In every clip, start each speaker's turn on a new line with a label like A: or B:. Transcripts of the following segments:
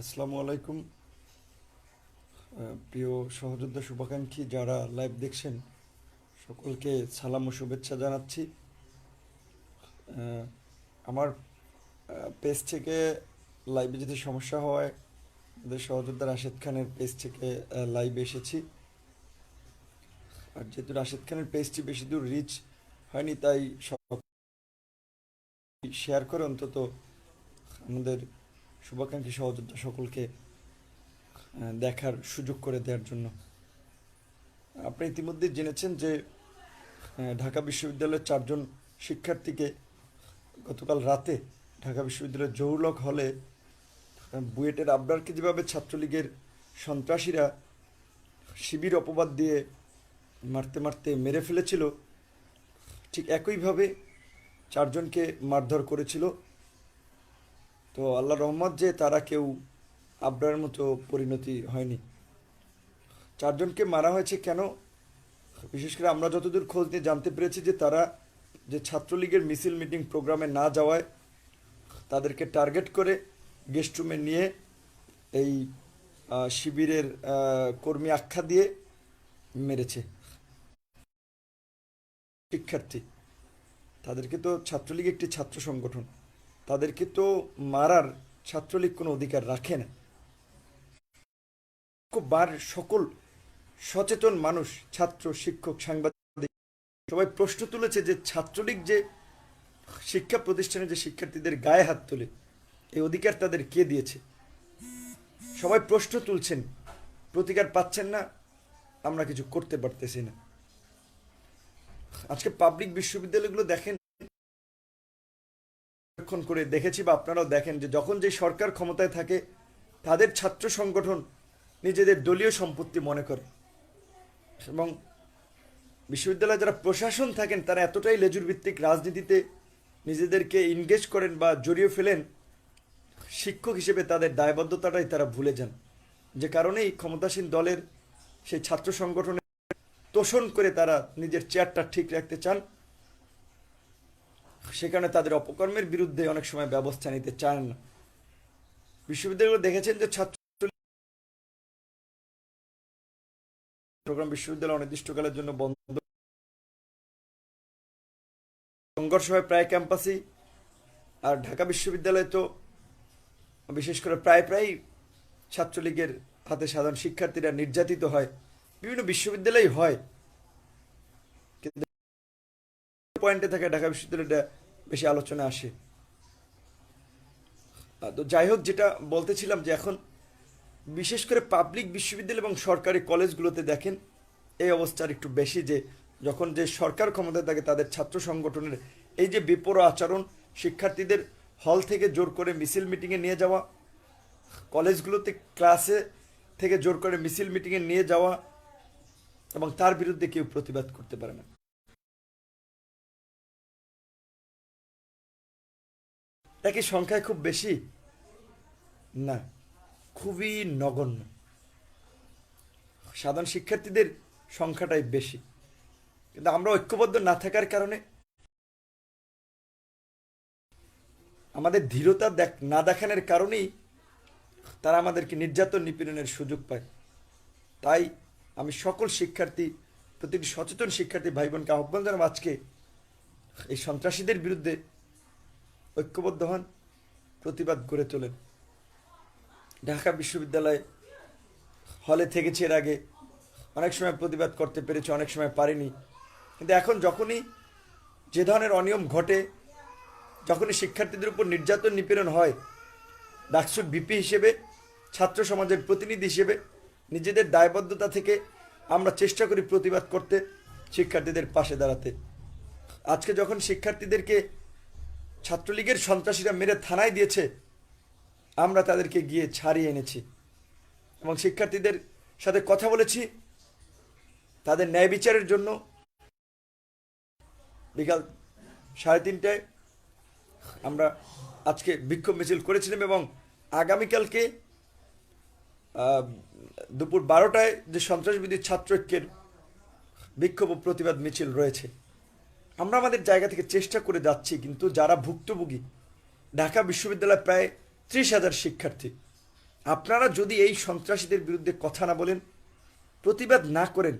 A: আসসালামু আলাইকুম প্রিয় সহযোদ্ধা শুভাকাঙ্ক্ষী যারা লাইভ দেখছেন সকলকে সালাম ও শুভেচ্ছা জানাচ্ছি আমার পেজ থেকে লাইভে যদি সমস্যা হয় আমাদের সহযোদ্ধা রাশেদ খানের পেজ থেকে লাইভে এসেছি আর যেহেতু রাশেদ খানের পেজটি বেশি দূর রিচ হয়নি তাই সব শেয়ার করে অন্তত আমাদের শুভাকাঙ্ক্ষী সহযোদ্ধা সকলকে দেখার সুযোগ করে দেওয়ার জন্য আপনি ইতিমধ্যে জেনেছেন যে ঢাকা বিশ্ববিদ্যালয়ের চারজন শিক্ষার্থীকে গতকাল রাতে ঢাকা বিশ্ববিদ্যালয়ের জহুরলক হলে বুয়েটের আবরারকে যেভাবে ছাত্রলীগের সন্ত্রাসীরা শিবির অপবাদ দিয়ে মারতে মারতে মেরে ফেলেছিল ঠিক একইভাবে চারজনকে মারধর করেছিল তো আল্লাহ রহমত যে তারা কেউ আবরার মতো পরিণতি হয়নি চারজনকে মারা হয়েছে কেন বিশেষ করে আমরা যতদূর খোঁজ নিয়ে জানতে পেরেছি যে তারা যে ছাত্রলীগের মিছিল মিটিং প্রোগ্রামে না যাওয়ায় তাদেরকে টার্গেট করে গেস্ট রুমে নিয়ে এই শিবিরের কর্মী আখ্যা দিয়ে মেরেছে শিক্ষার্থী তাদেরকে তো ছাত্রলীগ একটি ছাত্র সংগঠন তাদেরকে তো মারার ছাত্রলীগ কোনো অধিকার রাখে না বার সকল সচেতন মানুষ ছাত্র শিক্ষক সাংবাদিক সবাই প্রশ্ন তুলেছে যে ছাত্রলীগ যে শিক্ষা প্রতিষ্ঠানে যে শিক্ষার্থীদের গায়ে হাত তোলে এই অধিকার তাদের কে দিয়েছে সবাই প্রশ্ন তুলছেন প্রতিকার পাচ্ছেন না আমরা কিছু করতে পারতেছি না আজকে পাবলিক বিশ্ববিদ্যালয়গুলো দেখেন পর্যবেক্ষণ করে দেখেছি বা আপনারাও দেখেন যে যখন যে সরকার ক্ষমতায় থাকে তাদের ছাত্র সংগঠন নিজেদের দলীয় সম্পত্তি মনে করে এবং বিশ্ববিদ্যালয়ে যারা প্রশাসন থাকেন তারা এতটাই লেজুর ভিত্তিক রাজনীতিতে নিজেদেরকে ইনগেজ করেন বা জড়িয়ে ফেলেন শিক্ষক হিসেবে তাদের দায়বদ্ধতাটাই তারা ভুলে যান যে কারণেই ক্ষমতাসীন দলের সেই ছাত্র সংগঠনের তোষণ করে তারা নিজের চেয়ারটা ঠিক রাখতে চান সে কারণে তাদের অপকর্মের বিরুদ্ধে অনেক সময় ব্যবস্থা নিতে চান না বিশ্ববিদ্যালয়গুলো দেখেছেন যে ছাত্র চট্টগ্রাম বিশ্ববিদ্যালয় অনির্দিষ্টকালের জন্য বন্ধ সংঘর্ষ হয় প্রায় ক্যাম্পাসই আর ঢাকা বিশ্ববিদ্যালয়ে তো বিশেষ করে প্রায় প্রায় ছাত্রলীগের হাতে সাধারণ শিক্ষার্থীরা নির্যাতিত হয় বিভিন্ন বিশ্ববিদ্যালয়েই হয় পয়েন্টে থাকে ঢাকা বিশ্ববিদ্যালয়টা বেশি আলোচনা আসে তো যাই হোক যেটা বলতেছিলাম যে এখন বিশেষ করে পাবলিক বিশ্ববিদ্যালয় এবং সরকারি কলেজগুলোতে দেখেন এই অবস্থার একটু বেশি যে যখন যে সরকার ক্ষমতায় থাকে তাদের ছাত্র সংগঠনের এই যে বিপর আচরণ শিক্ষার্থীদের হল থেকে জোর করে মিছিল মিটিংয়ে নিয়ে যাওয়া কলেজগুলোতে ক্লাসে থেকে জোর করে মিছিল মিটিংয়ে নিয়ে যাওয়া এবং তার বিরুদ্ধে কেউ প্রতিবাদ করতে পারে না একই সংখ্যায় খুব বেশি না খুবই নগণ্য সাধারণ শিক্ষার্থীদের সংখ্যাটাই বেশি কিন্তু আমরা ঐক্যবদ্ধ না থাকার কারণে আমাদের ধীরতা দেখ না দেখানোর কারণেই তারা আমাদেরকে নির্যাতন নিপীড়নের সুযোগ পায় তাই আমি সকল শিক্ষার্থী প্রতিটি সচেতন শিক্ষার্থী ভাই বোনকে আহ্বান জানাব আজকে এই সন্ত্রাসীদের বিরুদ্ধে ঐক্যবদ্ধ হন প্রতিবাদ করে চলেন ঢাকা বিশ্ববিদ্যালয়ে হলে থেকেছি এর আগে অনেক সময় প্রতিবাদ করতে পেরেছি অনেক সময় পারিনি কিন্তু এখন যখনই যে ধরনের অনিয়ম ঘটে যখনই শিক্ষার্থীদের উপর নির্যাতন নিপীড়ন হয় ডাকসুর বিপি হিসেবে ছাত্র সমাজের প্রতিনিধি হিসেবে নিজেদের দায়বদ্ধতা থেকে আমরা চেষ্টা করি প্রতিবাদ করতে শিক্ষার্থীদের পাশে দাঁড়াতে আজকে যখন শিক্ষার্থীদেরকে ছাত্রলীগের সন্ত্রাসীরা মেরে থানায় দিয়েছে আমরা তাদেরকে গিয়ে ছাড়িয়ে এনেছি এবং শিক্ষার্থীদের সাথে কথা বলেছি তাদের ন্যায় বিচারের জন্য বিকাল সাড়ে তিনটায় আমরা আজকে বিক্ষোভ মিছিল করেছিলাম এবং আগামীকালকে দুপুর বারোটায় যে সন্ত্রাসবিদী ছাত্র ঐক্যের বিক্ষোভ ও প্রতিবাদ মিছিল রয়েছে আমরা আমাদের জায়গা থেকে চেষ্টা করে যাচ্ছি কিন্তু যারা ভুক্তভোগী ঢাকা বিশ্ববিদ্যালয় প্রায় ত্রিশ হাজার শিক্ষার্থী আপনারা যদি এই সন্ত্রাসীদের বিরুদ্ধে কথা না বলেন প্রতিবাদ না করেন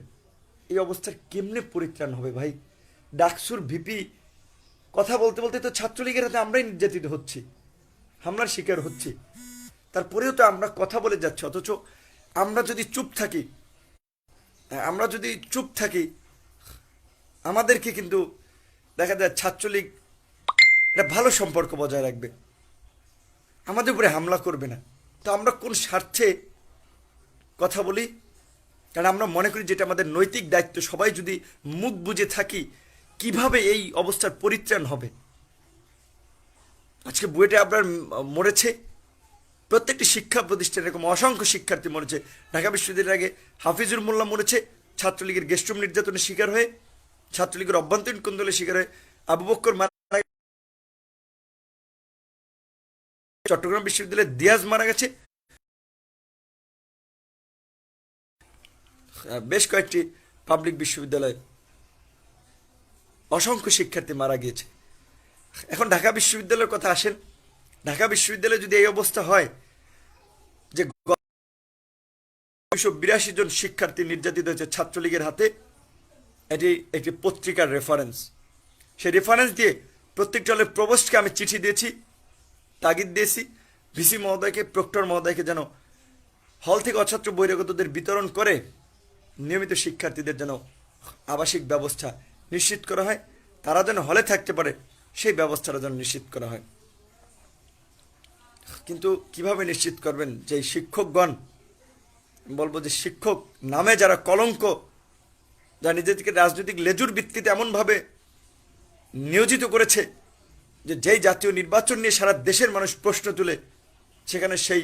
A: এই অবস্থার কেমনে পরিত্রাণ হবে ভাই ডাকসুর ভিপি কথা বলতে বলতে তো ছাত্রলীগের হাতে আমরাই নির্যাতিত হচ্ছি হামলার শিকার হচ্ছি তারপরেও তো আমরা কথা বলে যাচ্ছি অথচ আমরা যদি চুপ থাকি আমরা যদি চুপ থাকি আমাদেরকে কিন্তু দেখা যায় ছাত্রলীগ এটা ভালো সম্পর্ক বজায় রাখবে আমাদের উপরে হামলা করবে না তো আমরা কোন স্বার্থে কথা বলি কারণ আমরা মনে করি যেটা আমাদের নৈতিক দায়িত্ব সবাই যদি মুখ বুঝে থাকি কিভাবে এই অবস্থার পরিত্রাণ হবে আজকে বুয়েটে আপনার মরেছে প্রত্যেকটি শিক্ষা প্রতিষ্ঠান এরকম অসংখ্য শিক্ষার্থী মরেছে ঢাকা বিশ্ববিদ্যালয়ের আগে হাফিজুর মোল্লা মরেছে ছাত্রলীগের গেস্টরুম নির্যাতনের শিকার হয়ে ছাত্রলীগের অভ্যন্তরীণ কুন্দলে শিকারে আবু বক্কর মারা চট্টগ্রাম বিশ্ববিদ্যালয়ে দিয়াজ মারা গেছে বেশ কয়েকটি পাবলিক বিশ্ববিদ্যালয়ে অসংখ্য শিক্ষার্থী মারা গিয়েছে এখন ঢাকা বিশ্ববিদ্যালয়ের কথা আসেন ঢাকা বিশ্ববিদ্যালয়ে যদি এই অবস্থা হয় যে দুশো বিরাশি জন শিক্ষার্থী নির্যাতিত হয়েছে ছাত্রলীগের হাতে এটি একটি পত্রিকার রেফারেন্স সেই রেফারেন্স দিয়ে প্রত্যেক দলের প্রবোস্টকে আমি চিঠি দিয়েছি তাগিদ দিয়েছি ভিসি মহোদয়কে প্রক্টর মহোদয়কে যেন হল থেকে অছাত্র বহিরাগতদের বিতরণ করে নিয়মিত শিক্ষার্থীদের যেন আবাসিক ব্যবস্থা নিশ্চিত করা হয় তারা যেন হলে থাকতে পারে সেই ব্যবস্থাটা যেন নিশ্চিত করা হয় কিন্তু কিভাবে নিশ্চিত করবেন যে শিক্ষকগণ বলবো যে শিক্ষক নামে যারা কলঙ্ক যা নিজেদেরকে রাজনৈতিক লেজুর ভিত্তিতে এমনভাবে নিয়োজিত করেছে যে যেই জাতীয় নির্বাচন নিয়ে সারা দেশের মানুষ প্রশ্ন তুলে সেখানে সেই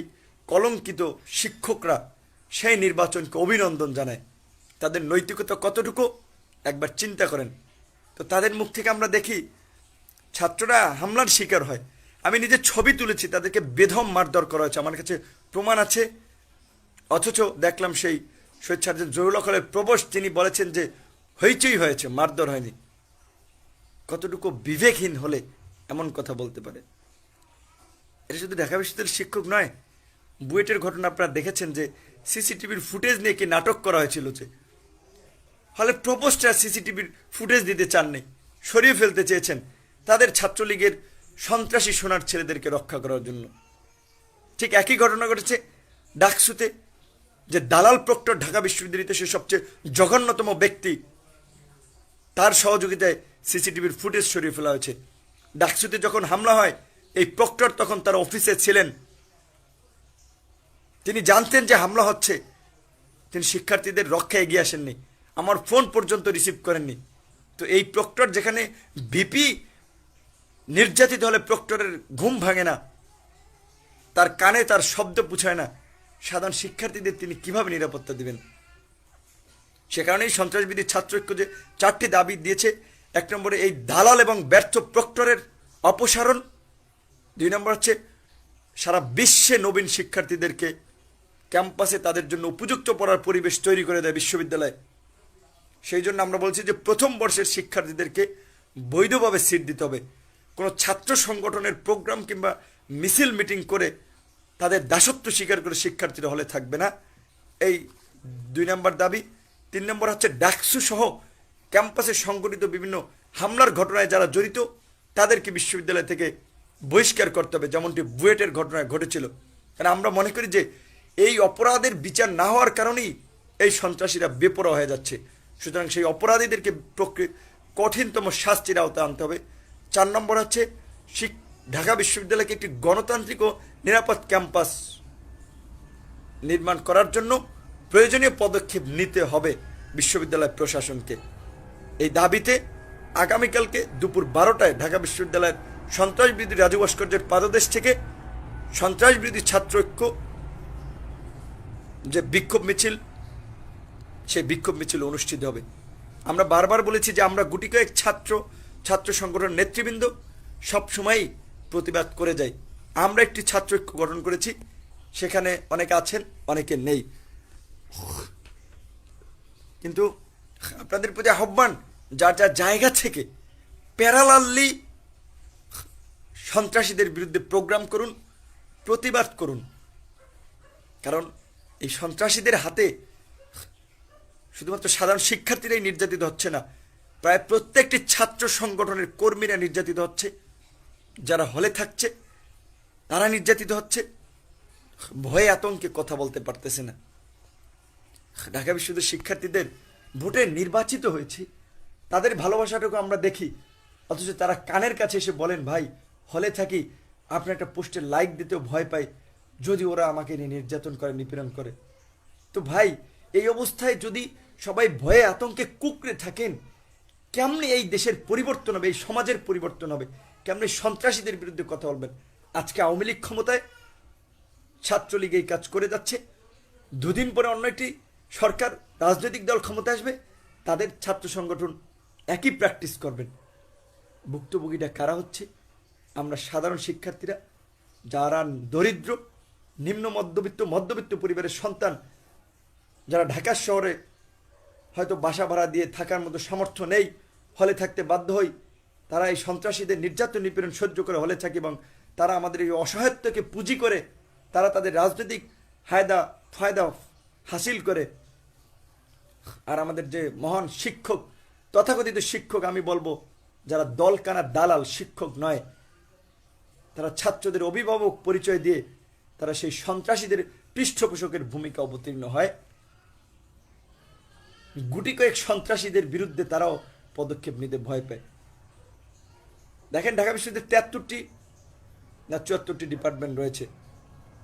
A: কলঙ্কিত শিক্ষকরা সেই নির্বাচনকে অভিনন্দন জানায় তাদের নৈতিকতা কতটুকু একবার চিন্তা করেন তো তাদের মুখ থেকে আমরা দেখি ছাত্ররা হামলার শিকার হয় আমি নিজে ছবি তুলেছি তাদেরকে বেধম মারধর করা হয়েছে আমার কাছে প্রমাণ আছে অথচ দেখলাম সেই স্বেচ্ছাচার জহুল হলের তিনি বলেছেন যে হইচই হয়েছে মারধর হয়নি কতটুকু বিবেকহীন হলে এমন কথা বলতে পারে এটা শুধু ঢাকা বিশ্ববিদ্যালয়ের শিক্ষক নয় বুয়েটের ঘটনা আপনারা দেখেছেন যে সিসিটিভির ফুটেজ নিয়ে কি নাটক করা হয়েছিল যে ফলে প্রপোজটা সিসিটিভির ফুটেজ দিতে চাননি সরিয়ে ফেলতে চেয়েছেন তাদের ছাত্রলীগের সন্ত্রাসী সোনার ছেলেদেরকে রক্ষা করার জন্য ঠিক একই ঘটনা ঘটেছে ডাকসুতে যে দালাল প্রক্টর ঢাকা বিশ্ববিদ্যালয়তে সে সবচেয়ে জঘন্যতম ব্যক্তি তার সহযোগিতায় সিসিটিভির ফুটেজ সরিয়ে ফেলা হয়েছে ডাকসুতে যখন হামলা হয় এই প্রক্টর তখন তার অফিসে ছিলেন তিনি জানতেন যে হামলা হচ্ছে তিনি শিক্ষার্থীদের রক্ষায় এগিয়ে আসেননি আমার ফোন পর্যন্ত রিসিভ করেননি তো এই প্রক্টর যেখানে বিপি নির্যাতিত হলে প্রক্টরের ঘুম ভাঙে না তার কানে তার শব্দ পুছায় না সাধারণ শিক্ষার্থীদের তিনি কিভাবে নিরাপত্তা দিবেন সে কারণেই সন্ত্রাসবিধি ছাত্রৈক্য যে চারটি দাবি দিয়েছে এক নম্বরে এই দালাল এবং ব্যর্থ প্রক্টরের অপসারণ দুই নম্বর হচ্ছে সারা বিশ্বে নবীন শিক্ষার্থীদেরকে ক্যাম্পাসে তাদের জন্য উপযুক্ত পড়ার পরিবেশ তৈরি করে দেয় বিশ্ববিদ্যালয়ে সেই জন্য আমরা বলছি যে প্রথম বর্ষের শিক্ষার্থীদেরকে বৈধভাবে সিট দিতে হবে কোনো ছাত্র সংগঠনের প্রোগ্রাম কিংবা মিছিল মিটিং করে তাদের দাসত্ব স্বীকার করে শিক্ষার্থীরা হলে থাকবে না এই দুই নম্বর দাবি তিন নম্বর হচ্ছে ডাকসু সহ ক্যাম্পাসে সংগঠিত বিভিন্ন হামলার ঘটনায় যারা জড়িত তাদেরকে বিশ্ববিদ্যালয় থেকে বহিষ্কার করতে হবে যেমনটি বুয়েটের ঘটনায় ঘটেছিল কারণ আমরা মনে করি যে এই অপরাধের বিচার না হওয়ার কারণেই এই সন্ত্রাসীরা বেপরা হয়ে যাচ্ছে সুতরাং সেই অপরাধীদেরকে কঠিনতম শাস্তির আওতায় আনতে হবে চার নম্বর হচ্ছে ঢাকা বিশ্ববিদ্যালয়কে একটি গণতান্ত্রিক ও নিরাপদ ক্যাম্পাস নির্মাণ করার জন্য প্রয়োজনীয় পদক্ষেপ নিতে হবে বিশ্ববিদ্যালয় প্রশাসনকে এই দাবিতে আগামীকালকে দুপুর বারোটায় ঢাকা বিশ্ববিদ্যালয়ের সন্ত্রাসবিরোধী রাজু ভাস্কর্যের পাদদেশ থেকে সন্ত্রাসবিরোধী ছাত্রৈক্য যে বিক্ষোভ মিছিল সেই বিক্ষোভ মিছিল অনুষ্ঠিত হবে আমরা বারবার বলেছি যে আমরা গুটি কয়েক ছাত্র ছাত্র সংগঠন নেতৃবৃন্দ সবসময়ই প্রতিবাদ করে যাই আমরা একটি ছাত্র গঠন করেছি সেখানে অনেকে আছেন অনেকে নেই কিন্তু আপনাদের প্রতি আহ্বান যার যার জায়গা থেকে প্যারালাললি সন্ত্রাসীদের বিরুদ্ধে প্রোগ্রাম করুন প্রতিবাদ করুন কারণ এই সন্ত্রাসীদের হাতে শুধুমাত্র সাধারণ শিক্ষার্থীরাই নির্যাতিত হচ্ছে না প্রায় প্রত্যেকটি ছাত্র সংগঠনের কর্মীরা নির্যাতিত হচ্ছে যারা হলে থাকছে তারা নির্যাতিত হচ্ছে ভয়ে আতঙ্কে কথা বলতে পারতেছে না ঢাকা বিশ্ববিদ্যালয়ের শিক্ষার্থীদের ভোটে নির্বাচিত হয়েছে তাদের ভালোবাসাটুকু আমরা দেখি অথচ তারা কানের কাছে এসে বলেন ভাই হলে থাকি আপনার একটা পোস্টে লাইক দিতেও ভয় পাই যদি ওরা আমাকে নিয়ে নির্যাতন করে নিপীড়ন করে তো ভাই এই অবস্থায় যদি সবাই ভয়ে আতঙ্কে কুকড়ে থাকেন কেমনি এই দেশের পরিবর্তন হবে এই সমাজের পরিবর্তন হবে কেমনি সন্ত্রাসীদের বিরুদ্ধে কথা বলবেন আজকে আওয়ামী লীগ ক্ষমতায় ছাত্রলীগ এই কাজ করে যাচ্ছে দুদিন পরে অন্য একটি সরকার রাজনৈতিক দল ক্ষমতায় আসবে তাদের ছাত্র সংগঠন একই প্র্যাকটিস করবেন ভুক্তভোগীটা কারা হচ্ছে আমরা সাধারণ শিক্ষার্থীরা যারা দরিদ্র নিম্ন মধ্যবিত্ত মধ্যবিত্ত পরিবারের সন্তান যারা ঢাকার শহরে হয়তো বাসা ভাড়া দিয়ে থাকার মতো সামর্থ্য নেই হলে থাকতে বাধ্য হই তারা এই সন্ত্রাসীদের নির্যাতন নিপীড়ন সহ্য করে হলে থাকে এবং তারা আমাদের এই অসহায়ত্বকে পুঁজি করে তারা তাদের রাজনৈতিক হায়দা ফায়দা হাসিল করে আর আমাদের যে মহান শিক্ষক তথাকথিত শিক্ষক আমি বলবো যারা দলকানা দালাল শিক্ষক নয় তারা ছাত্রদের অভিভাবক পরিচয় দিয়ে তারা সেই সন্ত্রাসীদের পৃষ্ঠপোষকের ভূমিকা অবতীর্ণ হয় গুটি কয়েক সন্ত্রাসীদের বিরুদ্ধে তারাও পদক্ষেপ নিতে ভয় পায় দেখেন ঢাকা বিশ্ববিদ্যালয়ের তেয়াত্তরটি না চুয়াত্তরটি ডিপার্টমেন্ট রয়েছে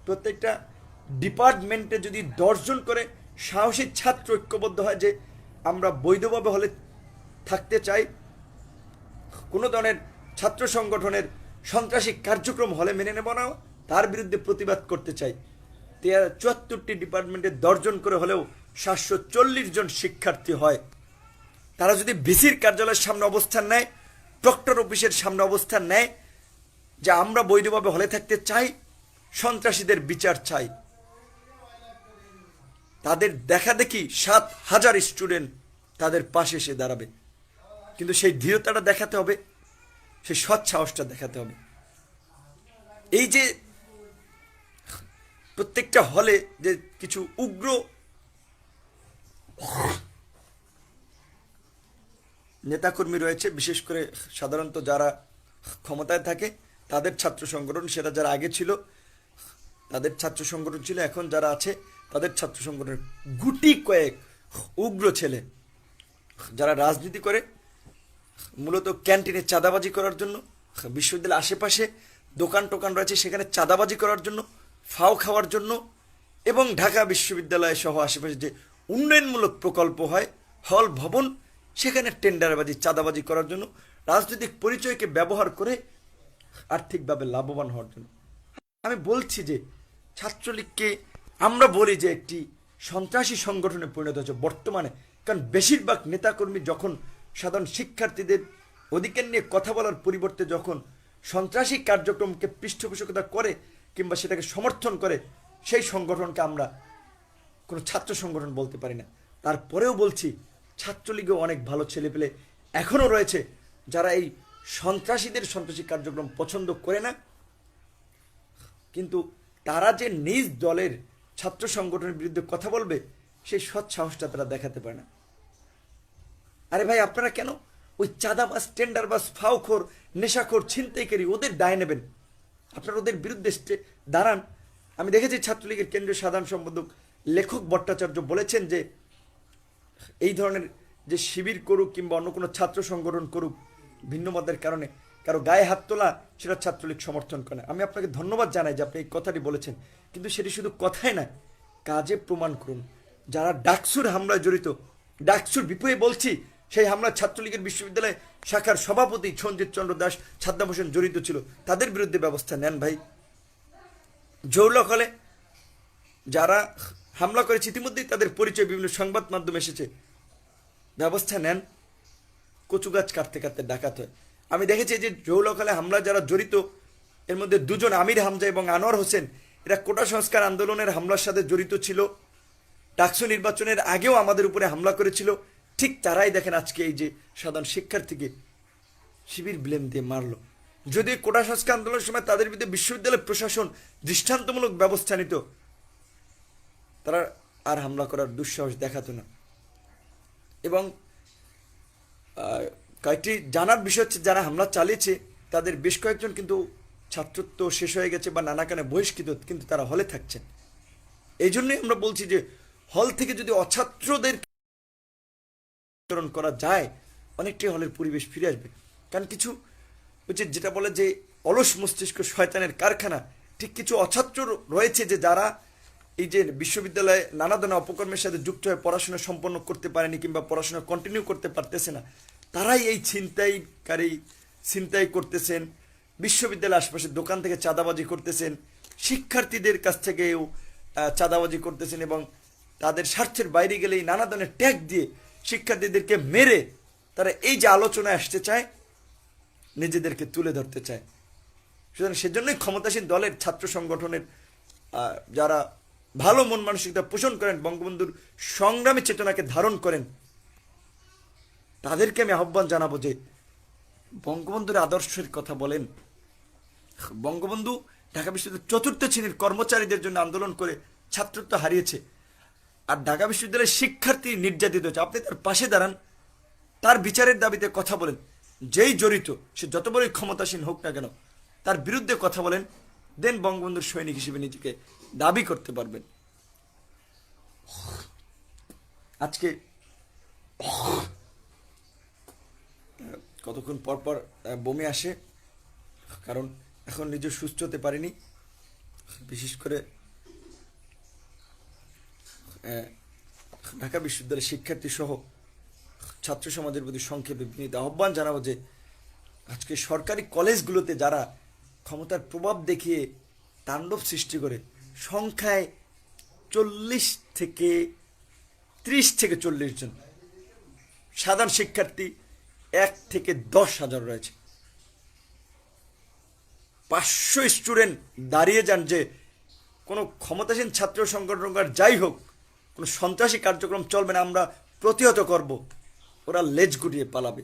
A: প্রত্যেকটা ডিপার্টমেন্টে যদি দশজন করে সাহসী ছাত্র ঐক্যবদ্ধ হয় যে আমরা বৈধভাবে হলে থাকতে চাই কোনো ধরনের ছাত্র সংগঠনের সন্ত্রাসী কার্যক্রম হলে মেনে নেব না তার বিরুদ্ধে প্রতিবাদ করতে চাই চুয়াত্তরটি ডিপার্টমেন্টে দশজন করে হলেও সাতশো চল্লিশ জন শিক্ষার্থী হয় তারা যদি ভিসির কার্যালয়ের সামনে অবস্থান নেয় প্রক্টর অফিসের সামনে অবস্থান নেয় যে আমরা বৈধভাবে হলে থাকতে চাই সন্ত্রাসীদের বিচার চাই তাদের দেখা দেখি সাত হাজার স্টুডেন্ট তাদের পাশে এসে দাঁড়াবে কিন্তু সেই দৃঢ়তাটা দেখাতে হবে সেই সৎসাহসটা দেখাতে হবে এই যে প্রত্যেকটা হলে যে কিছু উগ্র নেতাকর্মী রয়েছে বিশেষ করে সাধারণত যারা ক্ষমতায় থাকে তাদের ছাত্র সংগঠন সেটা যারা আগে ছিল তাদের ছাত্র সংগঠন ছিল এখন যারা আছে তাদের ছাত্র সংগঠনের গুটি কয়েক উগ্র ছেলে যারা রাজনীতি করে মূলত ক্যান্টিনে চাঁদাবাজি করার জন্য বিশ্ববিদ্যালয়ের আশেপাশে দোকান টোকান রয়েছে সেখানে চাঁদাবাজি করার জন্য ফাও খাওয়ার জন্য এবং ঢাকা বিশ্ববিদ্যালয় সহ আশেপাশে যে উন্নয়নমূলক প্রকল্প হয় হল ভবন সেখানে টেন্ডারবাজি চাঁদাবাজি করার জন্য রাজনৈতিক পরিচয়কে ব্যবহার করে আর্থিকভাবে লাভবান হওয়ার জন্য আমি বলছি যে ছাত্রলীগকে আমরা বলি যে একটি সন্ত্রাসী সংগঠনে পরিণত হয়েছে বর্তমানে কারণ বেশিরভাগ নেতাকর্মী যখন সাধারণ শিক্ষার্থীদের অধিকার নিয়ে কথা বলার পরিবর্তে যখন সন্ত্রাসী কার্যক্রমকে পৃষ্ঠপোষকতা করে কিংবা সেটাকে সমর্থন করে সেই সংগঠনকে আমরা কোনো ছাত্র সংগঠন বলতে পারি না তারপরেও বলছি ছাত্রলীগেও অনেক ভালো ছেলেপেলে এখনও রয়েছে যারা এই সন্ত্রাসীদের সন্ত্রাসী কার্যক্রম পছন্দ করে না কিন্তু তারা যে নিজ দলের ছাত্র সংগঠনের বিরুদ্ধে কথা বলবে সেই সৎ সাহসটা তারা দেখাতে পারে না আরে ভাই আপনারা কেন ওই চাঁদা চাঁদাবাস টেন্ডারবাস ফাউখোর নেশাখোর ছিনতাইকারী ওদের দায় নেবেন আপনারা ওদের বিরুদ্ধে দাঁড়ান আমি দেখেছি ছাত্রলীগের কেন্দ্রীয় সাধারণ সম্পাদক লেখক ভট্টাচার্য বলেছেন যে এই ধরনের যে শিবির করুক কিংবা অন্য কোনো ছাত্র সংগঠন করুক ভিন্ন মতের কারণে কারো গায়ে হাত তোলা সেটা ছাত্রলীগ সমর্থন করে আমি আপনাকে ধন্যবাদ জানাই যে আপনি এই কথাটি বলেছেন কিন্তু সেটি শুধু কথাই না কাজে প্রমাণ করুন যারা ডাকসুর হামলায় জড়িত ডাকসুর বিপয়ে বলছি সেই হামলা ছাত্রলীগের বিশ্ববিদ্যালয় শাখার সভাপতি সঞ্জিত চন্দ্র দাস ছাদ্যাভূষণ হোসেন জড়িত ছিল তাদের বিরুদ্ধে ব্যবস্থা নেন ভাই জৌলক হলে যারা হামলা করেছে ইতিমধ্যেই তাদের পরিচয় বিভিন্ন সংবাদ মাধ্যমে এসেছে ব্যবস্থা নেন কচু গাছ কাটতে কাটতে ডাকাত হয় আমি দেখেছি যে জৌলকালে হামলা যারা জড়িত এর মধ্যে দুজন আমির হামজা এবং আনোয়ার হোসেন এরা কোটা সংস্কার আন্দোলনের হামলার সাথে জড়িত ছিল ডাকসু নির্বাচনের আগেও আমাদের উপরে হামলা করেছিল ঠিক তারাই দেখেন আজকে এই যে সাধারণ শিক্ষার্থীকে শিবির ব্লেম দিয়ে মারল যদি কোটা সংস্কার আন্দোলনের সময় তাদের বিরুদ্ধে বিশ্ববিদ্যালয় প্রশাসন দৃষ্টান্তমূলক ব্যবস্থা নিত তারা আর হামলা করার দুঃসাহস দেখাতো না এবং কয়েকটি জানার বিষয় হচ্ছে যারা হামলা চালিয়েছে তাদের বেশ কয়েকজন কিন্তু ছাত্রত্ব শেষ হয়ে গেছে বা নানা কানে বহিষ্কৃত কিন্তু তারা হলে থাকছেন এই জন্যই আমরা বলছি যে হল থেকে যদি অছাত্রদের করা যায় অনেকটাই হলের পরিবেশ ফিরে আসবে কারণ কিছু হচ্ছে যেটা বলে যে অলস মস্তিষ্ক শয়তানের কারখানা ঠিক কিছু অছাত্র রয়েছে যে যারা এই যে বিশ্ববিদ্যালয়ে নানা ধরনের অপকর্মের সাথে যুক্ত হয়ে পড়াশোনা সম্পন্ন করতে পারেনি কিংবা পড়াশোনা কন্টিনিউ করতে পারতেছে না তারাই এই ছিনতাইকারী ছিনতাই করতেছেন বিশ্ববিদ্যালয়ের আশপাশে দোকান থেকে চাঁদাবাজি করতেছেন শিক্ষার্থীদের কাছ থেকেও চাঁদাবাজি করতেছেন এবং তাদের স্বার্থের বাইরে গেলেই নানা ধরনের ট্যাগ দিয়ে শিক্ষার্থীদেরকে মেরে তারা এই যে আলোচনায় আসতে চায় নিজেদেরকে তুলে ধরতে চায় সুতরাং সেজন্যই ক্ষমতাসীন দলের ছাত্র সংগঠনের যারা ভালো মন মানসিকতা পোষণ করেন বঙ্গবন্ধুর সংগ্রামী চেতনাকে ধারণ করেন তাদেরকে আমি আহ্বান জানাবো যে বঙ্গবন্ধুর আদর্শের কথা বলেন বঙ্গবন্ধু ঢাকা বিশ্ববিদ্যালয়ের চতুর্থ শ্রেণীর কর্মচারীদের জন্য আন্দোলন করে ছাত্রত্ব হারিয়েছে আর ঢাকা বিশ্ববিদ্যালয়ের শিক্ষার্থী নির্যাতিত হচ্ছে আপনি তার পাশে দাঁড়ান তার বিচারের দাবিতে কথা বলেন যেই জড়িত সে যত বড়ই ক্ষমতাসীন হোক না কেন তার বিরুদ্ধে কথা বলেন দেন বঙ্গবন্ধুর সৈনিক হিসেবে নিজেকে দাবি করতে পারবেন আজকে কতক্ষণ পরপর বমি আসে কারণ এখন নিজে সুস্থ হতে পারিনি বিশেষ করে ঢাকা বিশ্ববিদ্যালয়ের শিক্ষার্থী সহ ছাত্র সমাজের প্রতি সংক্ষেপে বিনীত আহ্বান জানাবো যে আজকে সরকারি কলেজগুলোতে যারা ক্ষমতার প্রভাব দেখিয়ে তাণ্ডব সৃষ্টি করে সংখ্যায় চল্লিশ থেকে ত্রিশ থেকে চল্লিশ জন সাধারণ শিক্ষার্থী এক থেকে দশ হাজার রয়েছে পাঁচশো স্টুডেন্ট দাঁড়িয়ে যান যে কোনো ক্ষমতাসীন ছাত্র সংগঠনকার যাই হোক কোনো সন্ত্রাসী কার্যক্রম চলবে না আমরা প্রতিহত করব ওরা লেজ গুটিয়ে পালাবে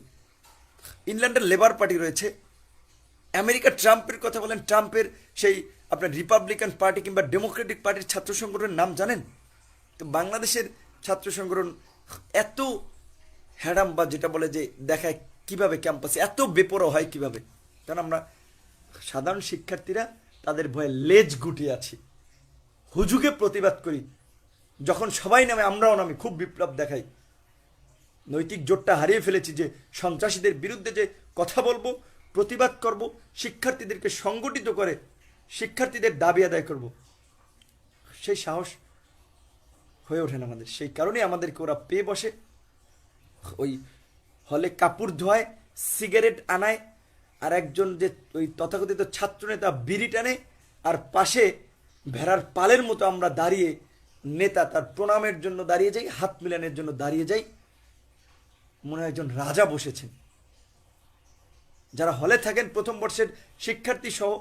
A: ইংল্যান্ডের লেবার পার্টি রয়েছে আমেরিকা ট্রাম্পের কথা বলেন ট্রাম্পের সেই আপনার রিপাবলিকান পার্টি কিংবা ডেমোক্রেটিক পার্টির ছাত্র সংগঠনের নাম জানেন তো বাংলাদেশের ছাত্র সংগঠন এত হ্যাডাম বা যেটা বলে যে দেখায় কিভাবে ক্যাম্পাসে এত বেপরো হয় কিভাবে কারণ আমরা সাধারণ শিক্ষার্থীরা তাদের ভয়ে লেজ গুটিয়ে আছি হুজুকে প্রতিবাদ করি যখন সবাই নামে আমরাও নামে খুব বিপ্লব দেখাই নৈতিক জোটটা হারিয়ে ফেলেছি যে সন্ত্রাসীদের বিরুদ্ধে যে কথা বলবো প্রতিবাদ করব শিক্ষার্থীদেরকে সংগঠিত করে শিক্ষার্থীদের দাবি আদায় করব সেই সাহস হয়ে ওঠে না আমাদের সেই কারণে আমাদেরকে ওরা পেয়ে বসে ওই হলে কাপড় ধোয় সিগারেট আনায় আর একজন যে ওই তথাকথিত ছাত্রনেতা বিড়ি টানে আর পাশে ভেড়ার পালের মতো আমরা দাঁড়িয়ে নেতা তার প্রণামের জন্য দাঁড়িয়ে যাই হাত মিলানের জন্য দাঁড়িয়ে যাই মনে হয় একজন রাজা বসেছেন যারা হলে থাকেন প্রথম বর্ষের শিক্ষার্থী সহ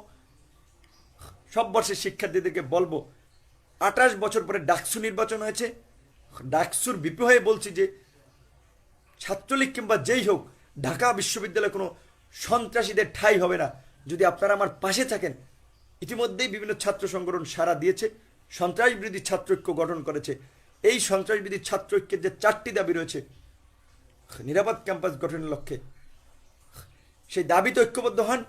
A: সব বর্ষের শিক্ষার্থীদেরকে বলবো আঠাশ বছর পরে ডাকসু নির্বাচন হয়েছে ডাকসুর বিপরীতে বলছি যে ছাত্রলীগ কিংবা যেই হোক ঢাকা বিশ্ববিদ্যালয়ে কোনো সন্ত্রাসীদের ঠাই হবে না যদি আপনারা আমার পাশে থাকেন ইতিমধ্যেই বিভিন্ন ছাত্র সংগঠন সারা দিয়েছে সন্ত্রাসবিরোধী ছাত্রৈক্য গঠন করেছে এই সন্ত্রাসবিরোধী ছাত্রৈক্যের যে চারটি দাবি রয়েছে নিরাপদ ক্যাম্পাস গঠনের লক্ষ্যে সেই দাবিতে ঐক্যবদ্ধ হন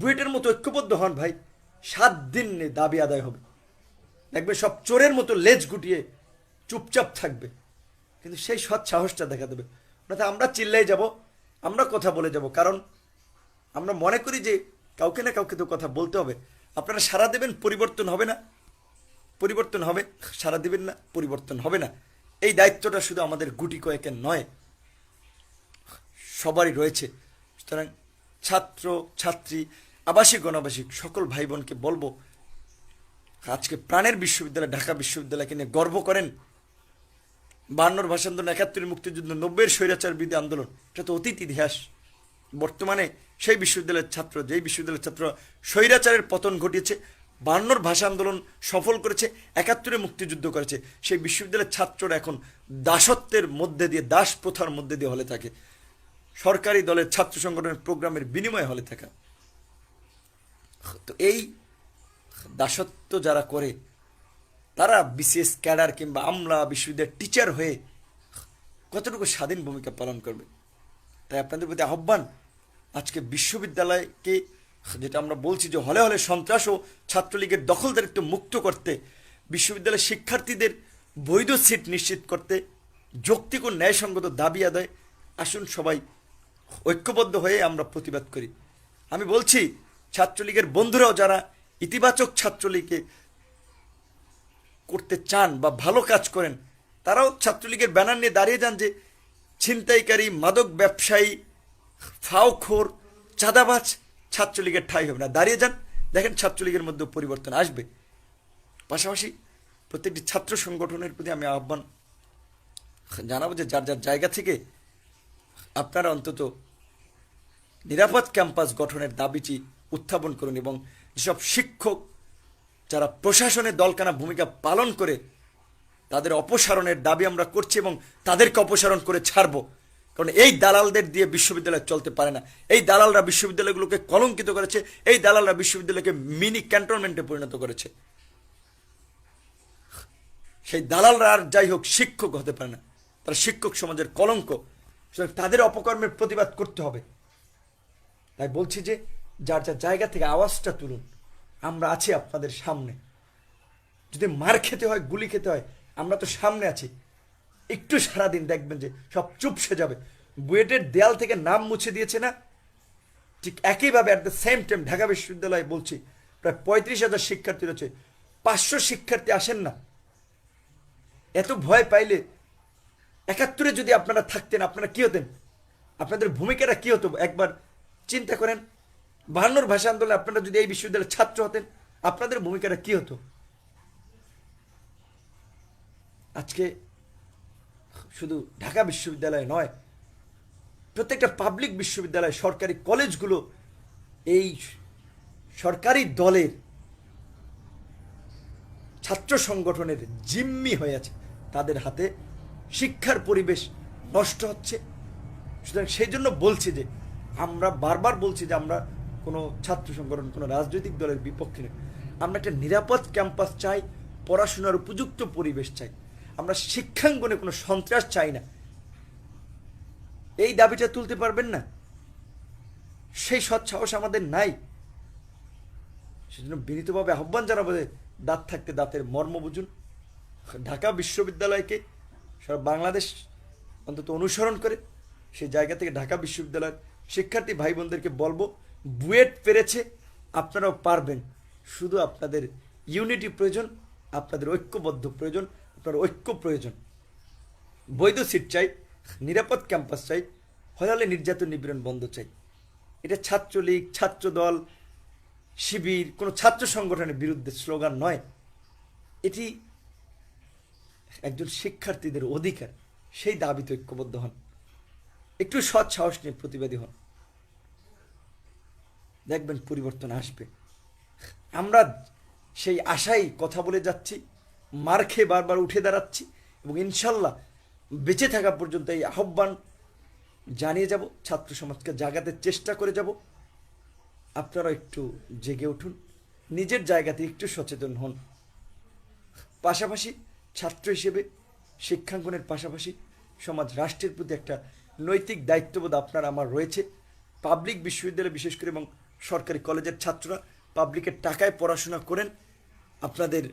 A: বুয়েটের মতো ঐক্যবদ্ধ হন ভাই সাত দিন দাবি আদায় হবে দেখবে সব চোরের মতো লেজ গুটিয়ে চুপচাপ থাকবে কিন্তু সেই সৎ সাহসটা দেখা দেবে অর্থাৎ আমরা চিল্লাই যাব আমরা কথা বলে যাব কারণ আমরা মনে করি যে কাউকে না কাউকে তো কথা বলতে হবে আপনারা সারা দেবেন পরিবর্তন হবে না পরিবর্তন হবে সারা দেবেন না পরিবর্তন হবে না এই দায়িত্বটা শুধু আমাদের গুটি কয়েকের নয় সবারই রয়েছে সুতরাং ছাত্র ছাত্রী আবাসিক অনাবাসিক সকল ভাই বোনকে বলবো আজকে প্রাণের বিশ্ববিদ্যালয় ঢাকা বিশ্ববিদ্যালয়কে নিয়ে গর্ব করেন বান্নর ভাষা আন্দোলন একাত্তরের মুক্তিযুদ্ধ নব্বইয়ের স্বৈরাচার বিধি আন্দোলন এটা তো অতীত ইতিহাস বর্তমানে সেই বিশ্ববিদ্যালয়ের ছাত্র যেই বিশ্ববিদ্যালয়ের ছাত্র স্বৈরাচারের পতন ঘটিয়েছে বান্নর ভাষা আন্দোলন সফল করেছে একাত্তরে মুক্তিযুদ্ধ করেছে সেই বিশ্ববিদ্যালয়ের ছাত্ররা এখন দাসত্বের মধ্যে দিয়ে দাস প্রথার মধ্যে দিয়ে হলে থাকে সরকারি দলের ছাত্র সংগঠনের প্রোগ্রামের বিনিময় হলে থাকা তো এই দাসত্ব যারা করে তারা বিসিএস ক্যাডার কিংবা আমলা বিশ্ববিদ্যালয়ের টিচার হয়ে কতটুকু স্বাধীন ভূমিকা পালন করবে তাই আপনাদের প্রতি আহ্বান আজকে বিশ্ববিদ্যালয়কে যেটা আমরা বলছি যে হলে হলে সন্ত্রাস ও ছাত্রলীগের দখলদারিত্ব মুক্ত করতে বিশ্ববিদ্যালয়ের শিক্ষার্থীদের বৈধ সিট নিশ্চিত করতে যৌক্তিক ও ন্যায়সঙ্গত দাবি আদায় আসুন সবাই ঐক্যবদ্ধ হয়ে আমরা প্রতিবাদ করি আমি বলছি ছাত্রলীগের বন্ধুরাও যারা ইতিবাচক ছাত্রলীগে করতে চান বা ভালো কাজ করেন তারাও ছাত্রলীগের ব্যানার নিয়ে দাঁড়িয়ে যান যে ছিনতাইকারী মাদক ব্যবসায়ী ফাওখোর চাঁদাবাজ ছাত্রলীগের ঠাই হবে না দাঁড়িয়ে যান দেখেন ছাত্রলীগের মধ্যে পরিবর্তন আসবে পাশাপাশি প্রত্যেকটি ছাত্র সংগঠনের প্রতি আমি আহ্বান জানাবো যে যার যার জায়গা থেকে আপনারা অন্তত নিরাপদ ক্যাম্পাস গঠনের দাবিটি উত্থাপন করুন এবং যেসব শিক্ষক যারা প্রশাসনের দলকানা ভূমিকা পালন করে তাদের অপসারণের দাবি আমরা করছি এবং তাদেরকে অপসারণ করে ছাড়ব কারণ এই দালালদের দিয়ে বিশ্ববিদ্যালয় চলতে পারে না এই দালালরা বিশ্ববিদ্যালয়গুলোকে কলঙ্কিত করেছে এই দালালরা বিশ্ববিদ্যালয়কে মিনি ক্যান্টনমেন্টে পরিণত করেছে সেই দালালরা আর যাই হোক শিক্ষক হতে পারে না তারা শিক্ষক সমাজের কলঙ্ক সুতরাং তাদের অপকর্মের প্রতিবাদ করতে হবে তাই বলছি যে যার যার জায়গা থেকে আওয়াজটা তুলুন আমরা আছি আপনাদের সামনে যদি মার খেতে হয় গুলি খেতে হয় আমরা তো সামনে আছি একটু সারাদিন দেখবেন যে সব চুপসে যাবে বুয়েটের দেয়াল থেকে নাম মুছে দিয়েছে না ঠিক একইভাবে at the same time Dhaka বিশ্ববিদ্যালয়ে বলছি প্রায় পঁয়ত্রিশ হাজার শিক্ষার্থী রয়েছে পাঁচশো শিক্ষার্থী আসেন না এত ভয় পাইলে একাত্তরে যদি আপনারা থাকতেন আপনারা কি হতেন আপনাদের ভূমিকাটা কি হতো একবার চিন্তা করেন বাহান্নর ভাষা আন্দোলনে আপনারা যদি এই বিশ্ববিদ্যালয়ের ছাত্র হতেন আপনাদের ভূমিকাটা কি হতো আজকে শুধু ঢাকা বিশ্ববিদ্যালয় নয় প্রত্যেকটা পাবলিক বিশ্ববিদ্যালয় সরকারি কলেজগুলো এই সরকারি দলের ছাত্র সংগঠনের জিম্মি হয়ে আছে তাদের হাতে শিক্ষার পরিবেশ নষ্ট হচ্ছে সুতরাং সেই জন্য বলছি যে আমরা বারবার বলছি যে আমরা কোনো ছাত্র সংগঠন কোনো রাজনৈতিক দলের বিপক্ষে আমরা একটা নিরাপদ ক্যাম্পাস চাই পড়াশোনার উপযুক্ত পরিবেশ চাই আমরা শিক্ষাঙ্গনে কোনো সন্ত্রাস চাই না এই দাবিটা তুলতে পারবেন না সেই সৎসাহস আমাদের নাই সেজন্য বিনীতভাবে আহ্বান জানাবো দাঁত থাকতে দাঁতের মর্ম বুঝুন ঢাকা বিশ্ববিদ্যালয়কে সারা বাংলাদেশ অন্তত অনুসরণ করে সেই জায়গা থেকে ঢাকা বিশ্ববিদ্যালয়ের শিক্ষার্থী ভাই বোনদেরকে বলবো বুয়েট পেরেছে আপনারাও পারবেন শুধু আপনাদের ইউনিটি প্রয়োজন আপনাদের ঐক্যবদ্ধ প্রয়োজন আপনার ঐক্য প্রয়োজন বৈধ সিট চাই নিরাপদ ক্যাম্পাস চাই হলালে নির্যাতন নিপীড়ন বন্ধ চাই এটা ছাত্রলীগ ছাত্র দল শিবির কোনো ছাত্র সংগঠনের বিরুদ্ধে স্লোগান নয় এটি একজন শিক্ষার্থীদের অধিকার সেই দাবিতে ঐক্যবদ্ধ হন একটু সৎ সাহস নিয়ে প্রতিবাদী হন দেখবেন পরিবর্তন আসবে আমরা সেই আশাই কথা বলে যাচ্ছি মার খেয়ে বারবার উঠে দাঁড়াচ্ছি এবং ইনশাল্লাহ বেঁচে থাকা পর্যন্ত এই আহ্বান জানিয়ে যাব ছাত্র সমাজকে জাগাতে চেষ্টা করে যাব আপনারা একটু জেগে উঠুন নিজের জায়গাতে একটু সচেতন হন পাশাপাশি ছাত্র হিসেবে শিক্ষাঙ্গনের পাশাপাশি সমাজ রাষ্ট্রের প্রতি একটা নৈতিক দায়িত্ববোধ আপনার আমার রয়েছে পাবলিক বিশ্ববিদ্যালয় বিশেষ করে এবং সরকারি কলেজের ছাত্ররা পাবলিকের টাকায় পড়াশোনা করেন আপনাদের